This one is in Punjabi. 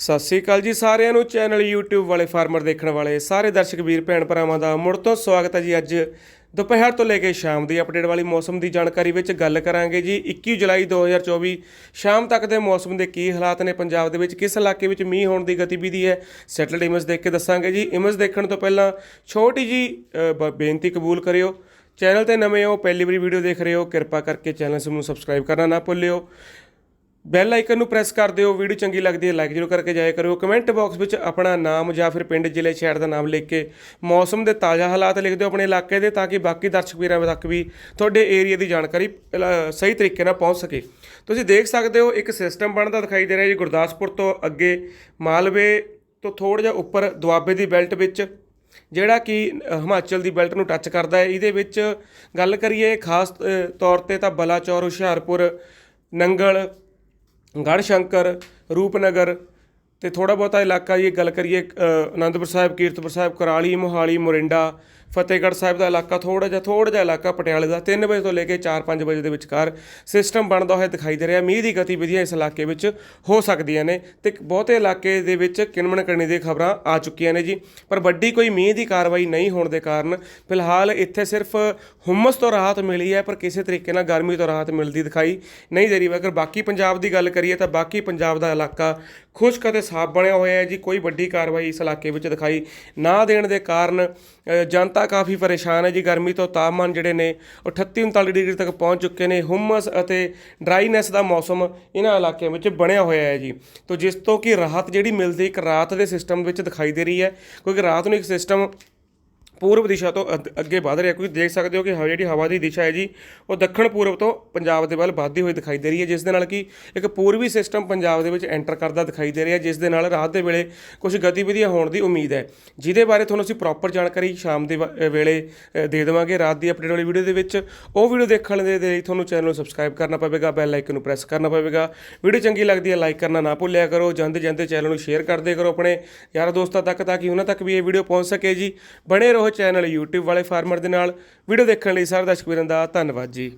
ਸਤਿ ਸ੍ਰੀ ਅਕਾਲ ਜੀ ਸਾਰਿਆਂ ਨੂੰ ਚੈਨਲ YouTube ਵਾਲੇ ਫਾਰਮਰ ਦੇਖਣ ਵਾਲੇ, ਸਾਰੇ ਦਰਸ਼ਕ ਵੀਰ ਭੈਣ ਭਰਾਵਾਂ ਦਾ ਮੁੜ ਤੋਂ ਸਵਾਗਤ ਹੈ ਜੀ ਅੱਜ। ਦੁਪਹਿਰ ਤੋਂ ਲੈ ਕੇ ਸ਼ਾਮ ਦੀ ਅਪਡੇਟ ਵਾਲੀ ਮੌਸਮ ਦੀ ਜਾਣਕਾਰੀ ਵਿੱਚ ਗੱਲ ਕਰਾਂਗੇ ਜੀ। 21 ਜੁਲਾਈ 2024 ਸ਼ਾਮ ਤੱਕ ਦੇ ਮੌਸਮ ਦੇ ਕੀ ਹਾਲਾਤ ਨੇ ਪੰਜਾਬ ਦੇ ਵਿੱਚ, ਕਿਸ ਇਲਾਕੇ ਵਿੱਚ ਮੀਂਹ ਹੋਣ ਦੀ ਗਤੀਵਿਧੀ ਹੈ ਸੈਟਲਡ ਇਮੇਜ ਦੇਖ ਕੇ ਦੱਸਾਂਗੇ ਜੀ। ਇਮੇਜ ਦੇਖਣ ਤੋਂ ਪਹਿਲਾਂ ਛੋਟੀ ਜੀ ਬ- ਬੇਨਤੀ ਕਬੂਲ ਕਰਿਓ। ਚੈਨਲ ਤੇ ਨਵੇਂ ਹੋ, ਪਹਿਲੀ ਵਾਰੀ ਵੀਡੀਓ ਦੇਖ ਰਹੇ ਹੋ, ਕਿਰਪਾ ਕਰਕੇ ਚੈਨਲ ਨੂੰ ਸਬਸਕ੍ਰਾਈਬ ਕਰਨਾ ਨਾ ਭੁੱਲਿਓ। ਬੈਲ ਆਈਕਨ ਨੂੰ ਪ੍ਰੈਸ ਕਰ ਦਿਓ, ਵੀਡੀਓ ਚੰਗੀ ਲੱਗਦੀ ਹੈ, ਲਾਈਕ ਜ਼ਰੂਰ ਕਰਕੇ ਜਾਇਆ ਕਰਿਓ ਕਮੈਂਟ ਬਾਕਸ ਵਿੱਚ ਆਪਣਾ ਨਾਮ ਜਾਂ ਫਿਰ ਪਿੰਡ, ਜ਼ਿਲ੍ਹੇ, ਸ਼ਹਿਰ ਦਾ ਨਾਮ ਲਿਖ ਕੇ ਮੌਸਮ ਦੇ ਤਾਜ਼ਾ ਹਾਲਾਤ ਲਿਖ ਦਿਓ ਆਪਣੇ ਇਲਾਕੇ ਦੇ, ਤਾਂ ਕਿ ਬਾਕੀ ਦਰਸ਼ਕ ਵੀਰਾਂ ਤੱਕ ਵੀ ਤੁਹਾਡੇ ਏਰੀਆ ਦੀ ਜਾਣਕਾਰੀ ਸਹੀ ਤਰੀਕੇ ਨਾਲ ਪਹੁੰਚ ਸਕੇ। ਤੁਸੀਂ ਦੇਖ ਸਕਦੇ ਹੋ, ਇੱਕ ਸਿਸਟਮ ਬਣਦਾ ਦਿਖਾਈ ਦੇ ਰਿਹਾ ਜੀ ਗੁਰਦਾਸਪੁਰ ਤੋਂ ਅੱਗੇ, ਮਾਲਵੇ ਤੋਂ ਥੋੜ੍ਹਾ ਜਿਹਾ ਉੱਪਰ ਦੁਆਬੇ ਦੀ ਬੈਲਟ ਵਿੱਚ, ਜਿਹੜਾ ਕਿ ਹਿਮਾਚਲ ਦੀ ਬੈਲਟ ਨੂੰ ਟੱਚ ਕਰਦਾ ਹੈ। ਇਹਦੇ ਵਿੱਚ ਗੱਲ ਕਰੀਏ, ਖਾਸ ਤੌਰ ਤੇ ਤਾਂ ਬਲਾਚੌਰ, ਹੁਸ਼ਿਆਰਪੁਰ, ਨੰਗਲ ਗੜ੍ਹ ਸ਼ੰਕਰ ਰੂਪਨਗਰ ਤੇ ਥੋੜਾ ਬਹੁਤਾ ਇਲਾਕਾ ਜੇ ਗੱਲ ਕਰੀਏ ਅਨੰਦਪੁਰ ਸਾਹਿਬ, ਕੀਰਤਪੁਰ ਸਾਹਿਬ, ਕਰਾਲੀ, ਮੋਹਾਲੀ, ਮੋਰਿੰਡਾ ਫਤਿਹਗੜ੍ਹ ਸਾਹਿਬ ਦਾ ਇਲਾਕਾ ਥੋੜਾ ਜਿਹਾ ਥੋੜਾ ਜਿਹਾ ਇਲਾਕਾ ਪਟਿਆਲੇ ਦਾ। 3 ਵਜੇ ਤੋਂ ਲੈ ਕੇ 4-5 ਵਜੇ ਦੇ ਵਿਚਕਾਰ ਸਿਸਟਮ ਬਣਦਾ ਹੋਇਆ ਦਿਖਾਈ ਦੇ ਰਿਹਾ। ਮੀਂਹ ਦੀ ਗਤੀਵਿਧੀਆਂ ਇਸ ਇਲਾਕੇ ਵਿੱਚ ਹੋ ਸਕਦੀਆਂ ਨੇ ਤੇ ਬਹੁਤੇ ਇਲਾਕੇ ਦੇ ਵਿੱਚ ਕਿਣਮਣ ਕਰਨੀ ਦੀ ਖਬਰਾਂ ਆ ਚੁੱਕੀਆਂ ਨੇ ਜੀ। ਪਰ ਵੱਡੀ ਕੋਈ ਮੀਂਹ ਦੀ ਕਾਰਵਾਈ ਨਹੀਂ ਹੋਣ ਦੇ ਕਾਰਨ ਫਿਲਹਾਲ ਇੱਥੇ ਸਿਰਫ ਹੁਮਸ ਤੋਂ ਰਾਹਤ ਮਿਲੀ ਹੈ, ਪਰ ਕਿਸੇ ਤਰੀਕੇ ਨਾਲ ਗਰਮੀ ਤੋਂ ਰਾਹਤ ਮਿਲਦੀ ਦਿਖਾਈ ਨਹੀਂ ਦੇ ਰਹੀ। ਅਗਰ ਬਾਕੀ ਪੰਜਾਬ ਦੀ ਗੱਲ ਕਰੀਏ ਤਾਂ ਬਾਕੀ ਪੰਜਾਬ ਦਾ ਇਲਾਕਾ ਖੁਸ਼ਕ ਅਤੇ ਸਾਫ਼ ਬਣਿਆ ਹੋਇਆ ਹੈ ਜੀ। ਕੋਈ ਵੱਡੀ ਕਾਰਵਾਈ ਇਸ ਇਲਾਕੇ ਵਿੱਚ ਦਿਖਾਈ ਨਾ ਦੇਣ ਦੇ ਕਾਰਨ ਜਨਤਾ ਜਨਤਾ ਕਾਫੀ ਪਰੇਸ਼ਾਨ ਹੈ ਜੀ। ਗਰਮੀ ਤੋਂ ਤਾਪਮਾਨ ਜਿਹੜੇ ਨੇ, ਉਹ 38 39 ਡਿਗਰੀ ਤੱਕ ਪਹੁੰਚ ਚੁੱਕੇ ਨੇ। ਹੁਮਸ ਅਤੇ ਡਰਾਈਨੈਸ ਦਾ ਮੌਸਮ ਇਹਨਾਂ ਇਲਾਕਿਆਂ ਵਿੱਚ ਬਣਿਆ ਹੋਇਆ ਹੈ ਜੀ। ਤੋਂ ਜਿਸ ਤੋਂ ਕਿ ਰਾਹਤ ਜਿਹੜੀ ਮਿਲਦੀ ਇੱਕ ਰਾਤ ਦੇ ਸਿਸਟਮ ਵਿੱਚ ਦਿਖਾਈ ਦੇ ਰਹੀ ਹੈ, ਕਿਉਂਕਿ ਰਾਤ ਨੂੰ ਇੱਕ ਸਿਸਟਮ ਪੂਰਬ ਦਿਸ਼ਾ ਤੋਂ ਅੱਗੇ ਵਧ ਰਿਹਾ ਤੁਸੀਂ ਦੇਖ ਸਕਦੇ ਹੋ ਕਿ ਹਵਾ ਜਿਹੜੀ ਹਵਾ ਦੀ ਦਿਸ਼ਾ ਹੈ ਜੀ, ਉਹ ਦੱਖਣ ਪੂਰਬ ਤੋਂ ਪੰਜਾਬ ਦੇ ਵੱਲ ਵੱਧਦੀ ਹੋਈ ਦਿਖਾਈ ਦੇ ਰਹੀ ਹੈ, ਜਿਸ ਦੇ ਨਾਲ ਕਿ ਇੱਕ ਪੂਰਬੀ ਸਿਸਟਮ ਪੰਜਾਬ ਦੇ ਵਿੱਚ ਐਂਟਰ ਕਰਦਾ ਦਿਖਾਈ ਦੇ ਰਿਹਾ ਜਿਸ ਦੇ ਨਾਲ ਰਾਤ ਦੇ ਵੇਲੇ ਕੁਝ ਗਤੀਵਿਧੀਆਂ ਹੋਣ ਦੀ ਉਮੀਦ ਹੈ। ਜਿਹਦੇ ਬਾਰੇ ਤੁਹਾਨੂੰ ਅਸੀਂ ਪ੍ਰੋਪਰ ਜਾਣਕਾਰੀ ਸ਼ਾਮ ਦੇ ਵੇਲੇ ਦੇ ਦੇਵਾਂਗੇ। ਰਾਤ ਦੀ ਅਪਡੇਟ ਵਾਲੀ ਵੀਡੀਓ ਦੇ ਵਿੱਚ ਉਹ ਵੀਡੀਓ ਦੇਖਣ ਦੇ ਲਈ ਤੁਹਾਨੂੰ ਚੈਨਲ ਨੂੰ ਸਬਸਕ੍ਰਾਈਬ ਕਰਨਾ ਪਵੇਗਾ ਬੈਲ ਆਈਕਨ ਨੂੰ ਪ੍ਰੈਸ ਕਰਨਾ ਪਵੇਗਾ। ਵੀਡੀਓ ਚੰਗੀ ਲੱਗਦੀ ਹੈ ਲਾਈਕ ਕਰਨਾ ਨਾ ਭੁੱਲਿਆ ਕਰੋ। ਜਾਂਦੇ ਜਾਂਦੇ ਚੈਨਲ ਨੂੰ ਸ਼ੇਅਰ ਕਰਦੇ ਕਰੋ ਆਪਣੇ ਯਾਰਾਂ ਦੋਸਤਾਂ ਤੱਕ, ਤਾਂ ਕਿ ਉਹਨਾਂ ਤੱਕ ਵੀ ਇਹ ਵੀਡੀਓ ਪਹੁੰਚ ਸਕੇ ਜੀ। ਬਣੇ ਰਹੋ ਚੈਨਲ YouTube ਵਾਲੇ ਫਾਰਮਰ ਦੇ ਨਾਲ ਵੀਡੀਓ ਦੇਖਣ ਲਈ ਸਾਰੇ ਦਰਸ਼ਕ ਵੀਰਾਂ ਦਾ ਧੰਨਵਾਦ ਜੀ।